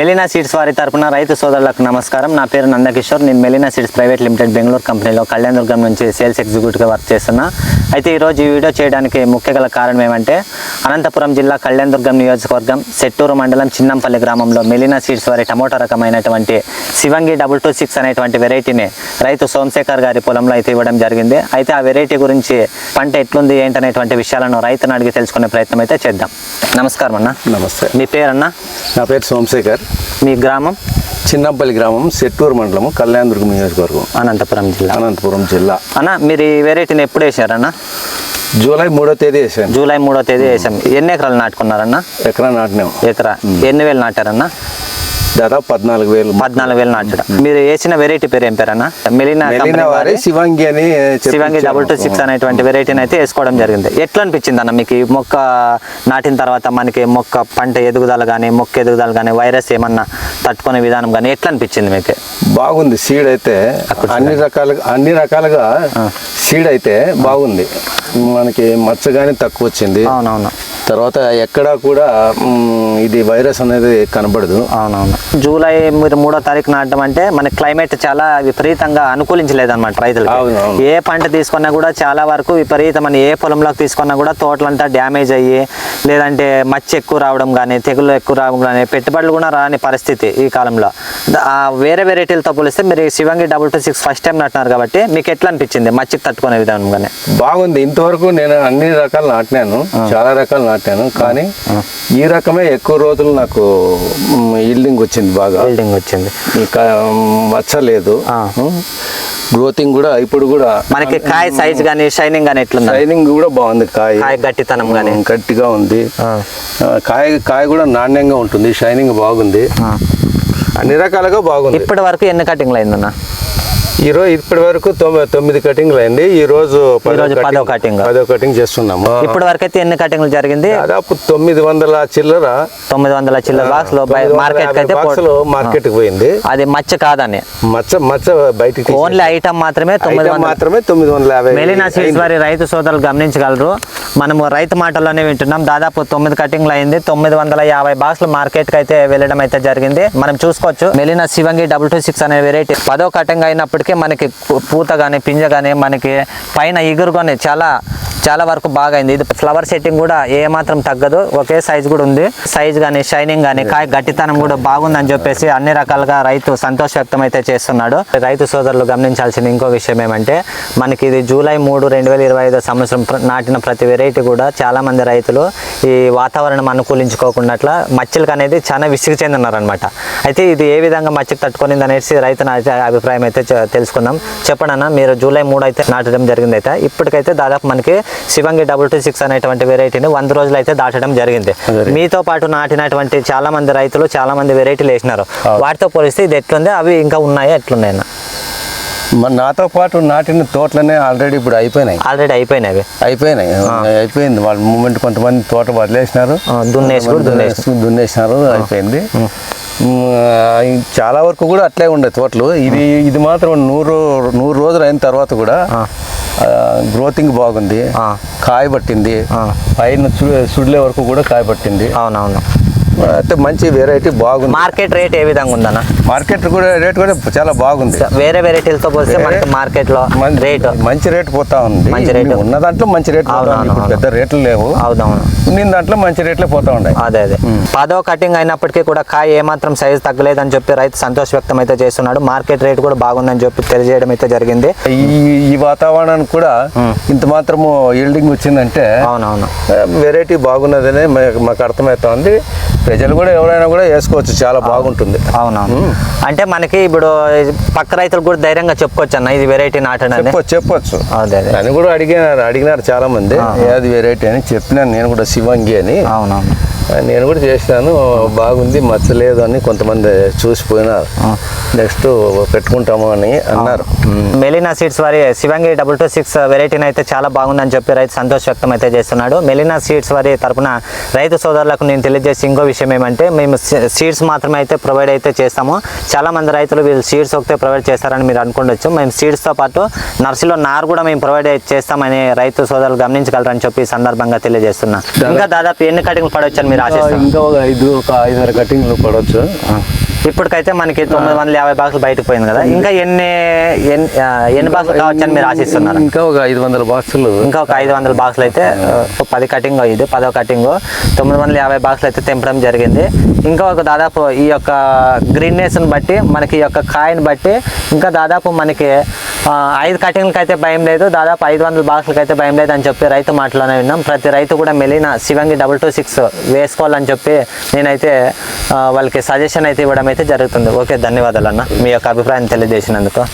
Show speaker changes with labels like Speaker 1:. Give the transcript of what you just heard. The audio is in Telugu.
Speaker 1: మెలినా సీడ్స్ వారి తరపున రైతు సోదరులకు నమస్కారం. నా పేరు నందకిషోర్. నేను Melina seeds private limited Bengaluru కంపెనీలో కళ్యాణ్ దుర్గం నుంచి సేల్స్ ఎగ్జిక్యూటివ్గా వర్క్ చేస్తున్నా. అయితే ఈరోజు ఈ వీడియో చేయడానికి ముఖ్య గల కారణం ఏమంటే అనంతపురం జిల్లా కళ్యాణ్ దుర్గం నియోజకవర్గం సెట్టూరు మండలం చిన్నంపల్లి గ్రామంలో మెలినా సీడ్స్ వారి టమోటా రకమైనటువంటి శివంగి డబుల్ టూ సిక్స్ అనేటువంటి వెరైటీని రైతు సోమశేఖర్ గారి పొలంలో అయితే ఇవ్వడం జరిగింది. అయితే ఆ వెరైటీ గురించి పంట ఎట్లుంది ఏంటనేటువంటి విషయాలను రైతును అడిగి తెలుసుకునే ప్రయత్నం అయితే చేద్దాం. నమస్కారం అన్న
Speaker 2: నమస్తే.
Speaker 1: మీ పేరన్నా?
Speaker 2: నా పేరు సోమశేఖర్.
Speaker 1: మీ గ్రామం?
Speaker 2: చిన్నంపల్లి గ్రామం సెట్టూరు మండలం కళ్యాణదుర్గం నియోజకవర్గం.
Speaker 1: అనంతపురం జిల్లా.
Speaker 2: అనంతపురం జిల్లా.
Speaker 1: అన్న మీరు ఈ వెరైటీని ఎప్పుడు వేసారన్న
Speaker 2: జూలై మూడో తేదీ వేసాను.
Speaker 1: జూలై మూడో తేదీ వేసాం. ఎన్ని ఎకరాలు నాటుకున్నారన్న?
Speaker 2: ఎకరా నాటినాం.
Speaker 1: ఎకరా. ఎన్ని వేలు నాటారన్న?
Speaker 2: దాదాపు పద్నాలుగు వేలు
Speaker 1: పద్నాలుగు వేలు నాటారు మీరు వేసిన వెరైటీ పేరు ఏం పేరన్న? మెలినా
Speaker 2: శివంగి అని
Speaker 1: శివంగి. డబుల్ టూ సిక్స్ అనేటువంటి వెరైటీని అయితే వేసుకోవడం జరిగింది. ఎట్లా అనిపించింది అన్న మీకు మొక్క నాటిన తర్వాత మనకి మొక్క పంట ఎదుగుదల కానీ మొక్క ఎదుగుదల కానీ వైరస్ ఏమన్నా తట్టుకునే విధానం కానీ ఎట్లా అనిపించింది మీకు?
Speaker 2: బాగుంది. సీడ్ అయితే అన్ని రకాలుగా అన్ని రకాలుగా సీడ్ అయితే బాగుంది. మనకి మచ్చ కానీ తక్కువ వచ్చింది.
Speaker 1: అవునవును.
Speaker 2: తర్వాత ఎక్కడా కూడా ఇది వైరస్ అనేది కనబడదు.
Speaker 1: అవునవును. జూలై మీరు మూడో తారీఖు నాటడం అంటే మన క్లైమేట్ చాలా విపరీతంగా అనుకూలించలేదు అనమాట
Speaker 2: అవును.
Speaker 1: ఏ పంట తీసుకున్నా కూడా చాలా వరకు విపరీతమైన ఏ పొలంలోకి తీసుకున్నా కూడా తోటలంతా డ్యామేజ్ అయ్యి లేదంటే మచ్చ ఎక్కువ రావడం కానీ తెగులు ఎక్కువ రావడం కానీ పెట్టుబడులు కూడా రాని పరిస్థితి ఈ కాలంలో. వేరే వెరైటీలతో పోలిస్తే మీరు Shivangi double two six first time నాటినారు కాబట్టి మీకు ఎట్లా అనిపించింది? మచ్చికి తట్టుకునే విధానం కానీ
Speaker 2: బాగుంది. ఇంతవరకు నేను అన్ని రకాలు నాటినాను. చాలా రకాలు నాటాను కానీ ఈ రకమే ఎక్కువ రోజులు నాకు ఈల్డింగ్ వచ్చింది బాగా.
Speaker 1: బిల్డింగ్ వచ్చింది.
Speaker 2: ఇంకా మచ్చ లేదు
Speaker 1: ఆ.
Speaker 2: గ్రోతింగ్ కూడా ఇప్పుడు కూడా
Speaker 1: మనకి కాయ సైజ్ కానీ షైనింగ్ కానీ ఎట్లుంది?
Speaker 2: షైనింగ్ కూడా బాగుంది కాయ.
Speaker 1: కాయ గట్టితనం కానీ
Speaker 2: గట్టిగా ఉంది. కాయ కాయ కూడా నాణ్యంగా ఉంటుంది. షైనింగ్ బాగుంది. అన్ని రకాలుగా బాగుంది.
Speaker 1: ఇప్పటి వరకు ఎన్ని కటింగ్లు అయిందన్న?
Speaker 2: ఈ రోజు ఇప్పటి వరకు తొమ్మిది కటింగ్లు అయింది. ఈ రోజు పదో
Speaker 1: రోజు పదో
Speaker 2: కటింగ్ చేస్తున్నాము.
Speaker 1: ఇప్పటి వరకు అయితే ఎన్ని కటింగ్లు జరిగింది?
Speaker 2: దాదాపు తొమ్మిది వందల చిల్లర.
Speaker 1: తొమ్మిది వందల చిల్లర బాక్స్లో మార్కెట్ అయితే
Speaker 2: మార్కెట్కి పోయింది.
Speaker 1: అది మచ్చ కాదని.
Speaker 2: మచ్చ మచ్చ బయటికి తీసేసి-
Speaker 1: ఓన్లీ ఐటమ్ మాత్రమే తొమ్మిది
Speaker 2: మాత్రమే తొమ్మిది వందల యాభై
Speaker 1: మెలినా వారి రైతు సోదరులు గమనించగలరు. మనము రైతు మాటల్లోనే వింటున్నాం. దాదాపు తొమ్మిది కటింగ్లు అయింది. తొమ్మిది వందల యాభై బాక్సులు మార్కెట్కి అయితే వెళ్ళడం అయితే జరిగింది. మనం చూసుకోవచ్చు. Melina Shivangi double two six అనే వెరైటీ పదో కటింగ్ అయినప్పటికీ మనకి పూత కానీ పింజ కానీ మనకి పైన ఇగురు కానీ చాలా చాలా వరకు బాగా అయింది ఇది ఫ్లవర్ సెట్టింగ్ కూడా ఏ మాత్రం తగ్గదు. ఒకే సైజ్ కూడా ఉంది. సైజ్ కానీ షైనింగ్ కానీ కాయ గట్టితనం కూడా బాగుందని చెప్పేసి అన్ని రకాలుగా రైతు సంతోష వ్యక్తం అయితే చేస్తున్నాడు. రైతు సోదరులు గమనించాల్సిన ఇంకో విషయం ఏమంటే మనకి ఇది జూలై మూడు రెండు వేల ఇరవై ఐదో సంవత్సరం నాటిన ప్రతి వెరైటీ కూడా చాలా మంది రైతులు ఈ వాతావరణం అనుకూలించుకోకుండా మచ్చలకు అనేది చాలా విసిగి చెందినారనమాట అయితే ఇది ఏ విధంగా మచ్చకు తట్టుకునింది అనేసి రైతు నా అభిప్రాయం అయితే తెలుసుకుందాం. చెప్పండి అన్న మీరు జూలై మూడు అయితే నాటడం జరిగింది అయితే ఇప్పటికైతే దాదాపు మనకి శివంగి డబుల్ టూ సిక్స్ అనేటువంటి వెరైటీని వంద రోజులు అయితే దాటడం జరిగింది. మీతో పాటు నాటినటువంటి చాలా మంది రైతులు చాలా మంది వెరైటీలు వేసినారు. వాటితో పోలిస్తే ఇది ఎట్లుంది? అవి ఇంకా ఉన్నాయా? ఎట్లున్నాయి అన్న
Speaker 2: మరి నాతో పాటు నాటిన తోటలనే ఆల్రెడీ ఇప్పుడు అయిపోయినాయి.
Speaker 1: ఆల్రెడీ అయిపోయినాయి
Speaker 2: అయిపోయినాయి. అయిపోయింది. వాళ్ళ మూమెంట్ కొంతమంది తోట వదిలేసినారు.
Speaker 1: దున్నేసి
Speaker 2: దున్నేసినారు అయిపోయింది. చాలా వరకు కూడా అట్లే ఉండే తోటలు. ఇది ఇది మాత్రం నూరు నూరు రోజులు అయిన తర్వాత కూడా గ్రోతింగ్ బాగుంది
Speaker 1: ఆ.
Speaker 2: కాయ పట్టింది
Speaker 1: ఆ.
Speaker 2: పైన సుడిలే వరకు కూడా కాయ పట్టింది
Speaker 1: అవునవును
Speaker 2: అయితే మంచి వెరైటీ బాగుంది.
Speaker 1: మార్కెట్ రేట్ ఏ విధంగా ఉందన్న?
Speaker 2: మార్కెట్ కూడా రేట్ కూడా చాలా బాగుంది.
Speaker 1: వేరే వెరైటీలతో పోలిస్తే
Speaker 2: వేరే-
Speaker 1: మనకి
Speaker 2: మార్కెట్లో
Speaker 1: రేట్
Speaker 2: మంచి రేట్ పోతా ఉంది.
Speaker 1: మంచి రేటు.
Speaker 2: ఉన్న దాంట్లో మంచి రేట్. పెద్ద రేట్లు లేవు.
Speaker 1: అవునవును.
Speaker 2: ఉన్న దాంట్లో మంచి రేట్లే పోతా ఉన్నాయి.
Speaker 1: అదే అదే. పదో కటింగ్ అయినప్పటికీ కూడా కాయ ఏమాత్రం సైజ్ తగ్గలేదని చెప్పి రైతు సంతోష వ్యక్తం అయితే చేస్తున్నాడు. మార్కెట్ రేట్ కూడా బాగుందని చెప్పి తెలియజేయడం అయితే జరిగింది.
Speaker 2: ఈ ఈ వాతావరణానికి కూడా ఇంత మాత్రము ఈల్డింగ్ వచ్చిందంటే
Speaker 1: అవునవును.
Speaker 2: వెరైటీ బాగున్నదనే మాకు అర్థమవుతా ఉంది. ప్రజలు కూడా ఎవరైనా కూడా వేసుకోవచ్చు. చాలా బాగుంటుంది.
Speaker 1: అవునవును. అంటే మనకి ఇప్పుడు పక్క రైతులు కూడా ధైర్యంగా చెప్పుకోవచ్చు అన్న ఇది వెరైటీ నాటండి అని.
Speaker 2: చెప్పొచ్చు
Speaker 1: అదే అదే.
Speaker 2: అని కూడా అడిగినారు అడిగినారు చాలా మంది ఏది వెరైటీ అని చెప్పినాను నేను కూడా శివంగి అని.
Speaker 1: అవునవును.
Speaker 2: నేను కూడా చేసినాను బాగుంది మచ్చలేదు అని కొంతమంది చూసిపోయినారు నెక్స్ట్ పెట్టుకుంటాము అని అన్నారు.
Speaker 1: మెలినా సీడ్స్ వారి శివంగి డబుల్ టూ సిక్స్ వెరైటీని అయితే చాలా బాగుందని చెప్పి రైతు సంతోష వ్యక్తం అయితే చేస్తున్నాడు. మెలినా సీడ్స్ వారి తరపున రైతు సోదరులకు నేను తెలియజేసి ఇంకో విషయం ఏమంటే మేము సీడ్స్ మాత్రమే అయితే ప్రొవైడ్ అయితే చేస్తాము. చాలా మంది రైతులు వీళ్ళు సీడ్స్ ఒకటే ప్రొవైడ్ చేస్తారని మీరు అనుకోవచ్చు మేము సీడ్స్తో పాటు నర్సరీలో నారు కూడా మేము ప్రొవైడ్ చేస్తామని రైతు సోదరులు గమనించగలరని చెప్పి సందర్భంగా తెలియజేస్తున్నా. ఇంకా దాదాపు ఎన్ని కటింగ్లు పడవచ్చు మీరు
Speaker 2: ఇంకా ఒక ఐదు ఒక ఐదున్నర కటింగ్లు పడవచ్చు
Speaker 1: ఇప్పటికైతే మనకి తొమ్మిది వందల యాభై బాక్సులు బయటకు పోయింది కదా. ఇంకా ఎన్ని ఎన్ని బాక్సులు కావచ్చని మీరు ఆశిస్తున్నారు?
Speaker 2: ఇంకా ఒక ఐదు వందల బాక్సులు.
Speaker 1: ఇంకా ఒక ఐదు వందల బాక్సులు అయితే పది కటింగ్ ఇది పదో కటింగ్ తొమ్మిది వందల యాభై బాక్సులు అయితే తెంపడం జరిగింది. ఇంకా ఒక దాదాపు ఈ యొక్క గ్రీన్నెస్ని బట్టి మనకి ఈ యొక్క కాయని బట్టి ఇంకా దాదాపు మనకి ఐదు కటింగ్లకి అయితే భయం లేదు. దాదాపు ఐదు వందల బాక్సులకి అయితే భయం లేదు అని చెప్పి రైతు మాటలోనే విన్నాం. ప్రతి రైతు కూడా మెలిన శివంగి డబుల్ టూ సిక్స్ వేసుకోవాలని చెప్పి నేనైతే వాళ్ళకి సజెషన్ అయితే ఇవ్వడం అయితే జరుగుతుంది. ఓకే ధన్యవాదాలు అన్న. మీ యొక్క అభిప్రాయం తెలియజేసినందుకు.